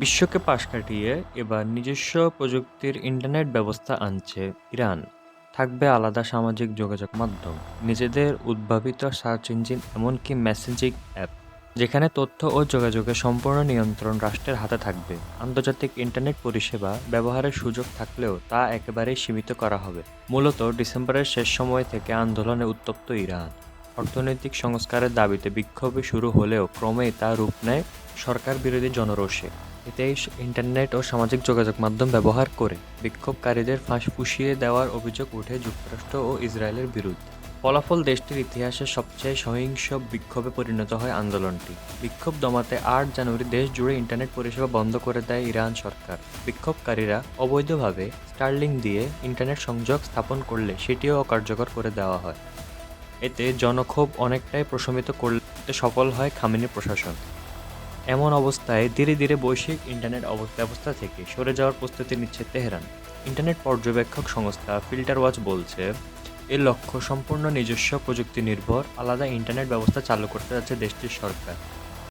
বিশ্বকে পাশ কাটিয়ে এবার নিজস্ব প্রযুক্তির ইন্টারনেট ব্যবস্থা আনছে ইরান। থাকবে আলাদা সামাজিক যোগাযোগ মাধ্যম। নিজেদের উদ্ভাবিত সার্চ ইঞ্জিন এমনকি মেসেজিং অ্যাপ যেখানে তথ্য ও যোগাযোগের সম্পূর্ণ নিয়ন্ত্রণ রাষ্ট্রের হাতে থাকবে। আন্তর্জাতিক ইন্টারনেট পরিষেবা ব্যবহারের সুযোগ থাকলেও তা একেবারেই সীমিত করা হবে। মূলত ডিসেম্বরের শেষ সময় থেকে আন্দোলনে উত্তপ্ত ইরান। অর্থনৈতিক সংস্কারের দাবিতে বিক্ষোভে শুরু হলেও ক্রমেই তা রূপ নেয় সরকার বিরোধী জনরোষে। এতে ইন্টারনেট ও সামাজিক যোগাযোগ মাধ্যম ব্যবহার করে বিক্ষোভকারীদের ফাঁস ফুসিয়ে দেওয়ার অভিযোগ উঠে যুক্তরাষ্ট্র ও ইসরায়েলের বিরুদ্ধে। ফলাফল দেশটির ইতিহাসে সবচেয়ে সহিংস বিক্ষোভে পরিণত হয় আন্দোলনটি। বিক্ষোভ দমাতে আট জানুয়ারি দেশ জুড়ে ইন্টারনেট পরিষেবা বন্ধ করে দেয় ইরান সরকার। বিক্ষোভকারীরা অবৈধভাবে স্টার্লিং দিয়ে ইন্টারনেট সংযোগ স্থাপন করলে সেটিও অকার্যকর করে দেওয়া হয়। এতে জনক্ষোভ অনেকটাই প্রশমিত করতে সফল হয় খামেনি প্রশাসন। এমন অবস্থায় ধীরে ধীরে বৈশ্বিক ইন্টারনেট ব্যবস্থা থেকে সরে যাওয়ার প্রস্তুতি নিচ্ছে তেহরান। ইন্টারনেট পর্যবেক্ষক সংস্থা ফিল্টার ওয়াচ বলছে এর লক্ষ্য সম্পূর্ণ নিজস্ব প্রযুক্তি নির্ভর আলাদা ইন্টারনেট ব্যবস্থা চালু করতে যাচ্ছে দেশটির সরকার।